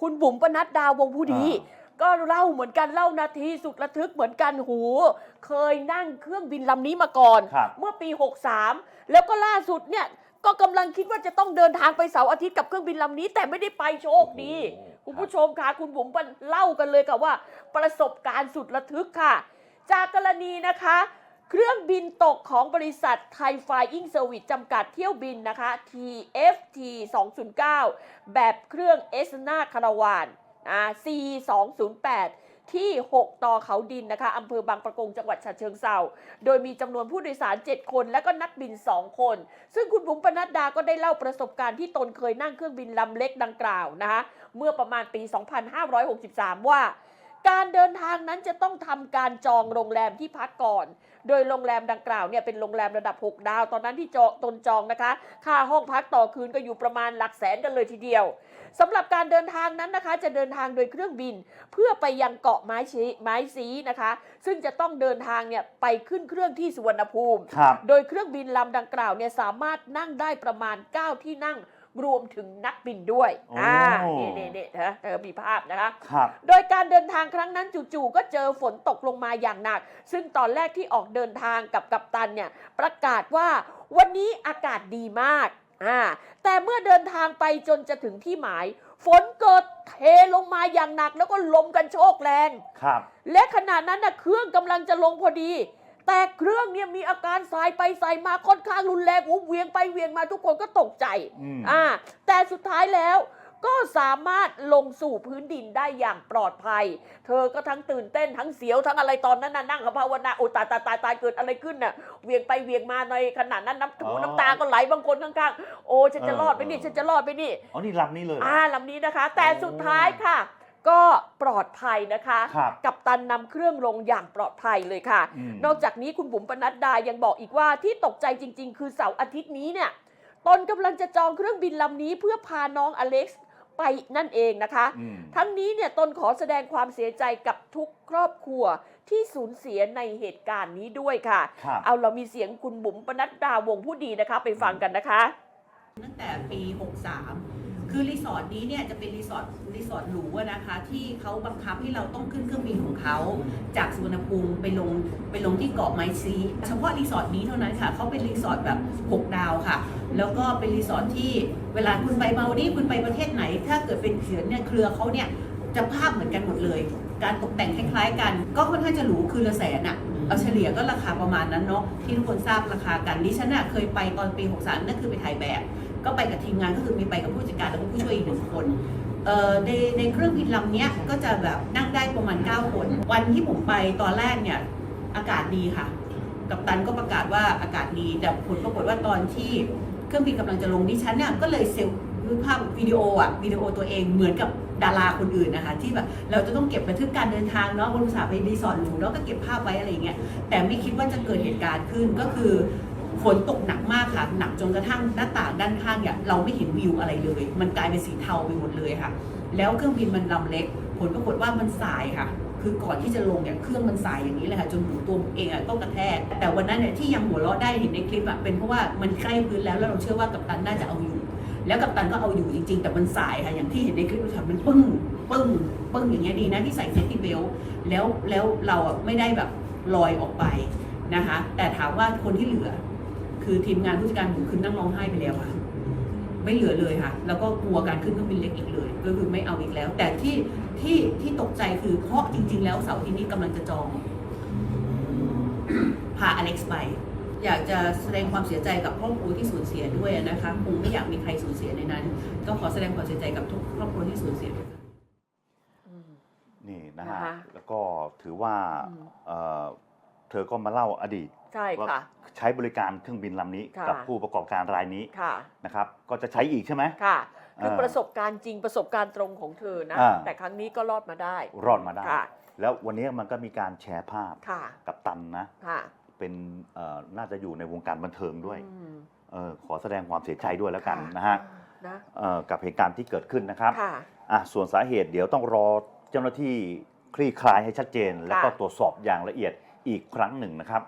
คุณบุ๋มปนัดดาวงผู้ดีอ่ก็เล่าเหมือนกันเล่านาทีสุดระทึกเหมือนกันหู เคยนั่งเครื่องบินลำนี้มาก่อน ครับ เมื่อปี 63 แล้วก็ล่าสุดเนี่ย ก็กำลังคิดว่าจะต้องเดินทางไปเสาร์อาทิตย์กับเครื่องบินลำนี้ แต่ไม่ได้ไปโชคดีโอ้โหคุณผู้ชมค่ะคุณบุ๋มเล่ากันเลยค่ะว่า ประสบการณ์สุดระทึกค่ะ จากกรณีนะคะ เครื่องบินตกของบริษัทไทยไฟอิงเซอร์วิสจำกัดเที่ยวบินนะคะ TFT 209 แบบเครื่องเอสนาคาราวานอ่า C 208ที่ 6 ต่อเขาดินนะคะอำเภอบางประกงจังหวัดฉะเชิงเซาโดยมีจำนวนผู้โดยสาร 7 คน และก็นักบิน 2 คน ซึ่งคุณบุ๋มปนัดดาก็ได้เล่าประสบการณ์ที่ตนเคยนั่งเครื่องบินลำเล็กดังกล่าวนะคะเมื่อประมาณปี 2563 ว่า การเดินทางนั้นจะต้องทำการจองโรงแรมที่พักก่อน โดยโรงแรมดังกล่าวเนี่ยเป็นโรงแรมระดับ 6 ดาว ตอนนั้นที่จองตนจองนะคะ ค่าห้องพักต่อคืนก็อยู่ประมาณหลักแสนกันเลยทีเดียวสำหรับการเดินทางนั้นนะคะ จะเดินทางโดยเครื่องบิน เพื่อไปยังเกาะไม้ชีไม้ซีนะคะ ซึ่งจะต้องเดินทางเนี่ยไปขึ้นเครื่องที่สุวรรณภูมิครับโดยเครื่องบินลำดังกล่าวเนี่ยสามารถนั่งได้ประมาณ 9 ที่นั่ง รวมถึงนักบินด้วยโอ้อ่านี่นี่นี่นะเธอมีภาพนะคะครับโดยการเดินทางครั้งนั้นจู่ๆก็เจอฝนตกลงมาอย่างหนัก ซึ่งตอนแรกที่ออกเดินทางกับกัปตันเนี่ยประกาศว่าวันนี้อากาศดีมากอ่าแต่เมื่อเดินทางไปจนจะถึงที่หมาย ฝนเกิดเทลงมาอย่างหนัก แล้วก็ลมกันโชกแรงครับ และขณะนั้นนะเครื่องกำลังจะลงพอดี แต่เครื่องเนี่ยมีอาการสายไปสายมาค่อนข้างรุนแรงหูเวียงไปเวียงมาทุกคนก็ตกใจอืม อ่าแต่สุดท้ายแล้วก็สามารถลงสู่พื้นดินได้อย่างปลอดภัย เธอก็ทั้งตื่นเต้นทั้งเสียวทั้งอะไรตอนนั้นน่ะนั่งกับภาวนาโอ้ตายตายตายตายเกิดอะไรขึ้นน่ะเวียงไปเวียงมาในขณะนั้นน้ำหูอ๋อน้ำตาก็ไหลบางคนข้างๆ โอ้ฉันจะรอดไปนี่เออ ฉันจะรอดไปนี่ อ๋อนี่ลำนี้เลยเหรอ อ่าลำนี้นะคะ แต่โอ้สุดท้ายค่ะ ก็ปลอดภัยนะคะ ครับกับตันนำเครื่องลงอย่างปลอดภัยเลยค่ะ อืม นอกจากนี้คุณบุ๋มปนัดดายังบอกอีกว่าที่ตกใจจริง ๆ คือเสาร์อาทิตย์นี้เนี่ยตนกำลังจะจองเครื่องบินลำนี้เพื่อพาน้องอเล็กซ์ไปนั่นเองนะคะ อืม ทั้งนี้เนี่ยตนขอแสดงความเสียใจกับทุกครอบครัวที่สูญเสียในเหตุการณ์นี้ด้วยค่ะ ครับ เอาเรามีเสียงคุณบุ๋มปนัดดาวงผู้ดีนะคะ ไปฟังกันนะคะ ตั้งแต่ปี 63 คือรีสอร์ทนี้เนี่ยจะเป็นรีสอร์ทรีสอร์ทหรูอะนะคะที่เขาบังคับให้เราต้องขึ้นเครื่องบินของเขาจากสุวรรณภูมิไปลงไปลงที่เกาะไมซีเฉพาะรีสอร์ทนี้เท่านั้นค่ะเขาเป็นรีสอร์ทแบบ 6 ดาวค่ะ แล้วก็เป็นรีสอร์ทที่เวลาคุณไปมาดีคุณไปประเทศไหน ถ้าเกิดเป็นเขือนเนี่ยเครือเขาเนี่ยจะภาพเหมือนกันหมดเลย การตกแต่งคล้ายๆกัน ก็ค่อนข้างจะหรูคือละแสนอะเอาเฉลี่ยก็ราคาประมาณนั้นเนาะที่ทุกคนทราบราคากันดิฉันน่ะเคยไปตอนปี 63 นั่นคือไปถ่ายแบบ ก็ไปกับทีมงานก็คือมีไปกับผู้จัดการแล้วก็ผู้ช่วยอีกหนึ่งคนเอ่อในในเครื่องบินลำเนี้ยก็จะแบบนั่งได้ประมาณ 9 คน วันที่ผมไปตอนแรกเนี่ยอากาศดีค่ะ กัปตันก็ประกาศว่าอากาศดี แต่ผลปรากฏว่าตอนที่เครื่องบินกำลังจะลงดิฉันเนี่ยก็เลยเซล ภาพวิดีโออะวิดีโอตัวเองเหมือนกับดาราคนอื่นนะคะ ที่แบบเราจะต้องเก็บบันทึกการเดินทางเนาะบนภาษาห์ไปรีสอร์ทหรูแล้วก็เก็บภาพไว้อะไรเงี้ยแต่ไม่คิดว่าจะเกิดเหตุการณ์ขึ้นก็คือฝนตกหนักมากค่ะ หนักจนกระทั่งหน้าต่างด้านข้างเนี่ยเราไม่เห็นวิวอะไรเลย มันกลายเป็นสีเทาไปหมดเลยค่ะ แล้วเครื่องบินมันลำเล็ก ผลปรากฏว่ามันสายค่ะ คือก่อนที่จะลงเนี่ยเครื่องมันสายอย่างนี้เลยค่ะ จนหูตัวเองอะก็กระแทก แต่วันนั้นเนี่ยที่ยังหัวเราะได้เห็นในคลิปอะเป็นเพราะว่ามันใกล้พื้นแล้วแล้วเราเชื่อว่ากัปตันน่าจะเอาอยู่ แล้วกัปตันก็เอาอยู่จริงๆ แต่มันสายค่ะ อย่างที่เห็นในคลิปมันปึ้ง ปึ้ง ปึ้งอย่างเงี้ยดีนะที่ใส่เซฟตี้เบลแล้วแล้วเราไม่ได้แบบลอยออกไปนะคะ แต่ถามว่าคนที่เหลือ คือทีมงานผู้จัดการผมคือนั่งร้องไห้ไปแล้วค่ะไม่เหลือเลยค่ะ แล้วก็กลัวการขึ้นเครื่องบินเล็กอีกเลย ก็คือไม่เอาอีกแล้ว แต่ที่ที่ที่ตกใจคือเพราะจริง ๆ แล้วเสาร์อาที่นี้กำลังจะจอง พาอเล็กซ์ไป อยากจะแสดงความเสียใจกับครอบครัวที่สูญเสียด้วยนะคะคงไม่อยากมีใครสูญเสียในนั้น ก็ขอแสดงความเสียใจกับทุกครอบครัวที่สูญเสียด้วยค่ะนี่นะนะฮะคะแล้วก็ถือว่าอืมเอ่อเธอก็มาเล่าอดีตใช่ว่าค่ะใช้บริการเครื่องบินลำนี้ค่ะกับผู้ประกอบการรายนี้ค่ะนะครับ ก็จะใช้อีกใช่ไหมค่ะคือเออประสบการณ์จริงประสบการณ์ตรงของเธอนะอ่าแต่ครั้งนี้ก็รอดมาได้ รอดมาได้ค่ะแล้ววันนี้มันก็มีการแชร์ภาพค่ะกับตันนะค่ะ เป็นเอ่อน่าจะอยู่ในวงการบันเทิงด้วยอืมเออขอแสดงความเสียใจด้วยแล้วกันค่นะฮะนะเอ่อกับเหตุการณ์ที่เกิดขึ้นนะครับค่ะอะส่วนสาเหตุเดี๋ยวต้องรอเจ้าหน้าที่คลี่คลายให้ชัดเจน แล้วก็ค่ะตรวจสอบอย่างละเอียดอีกครั้งหนึ่งนะครับ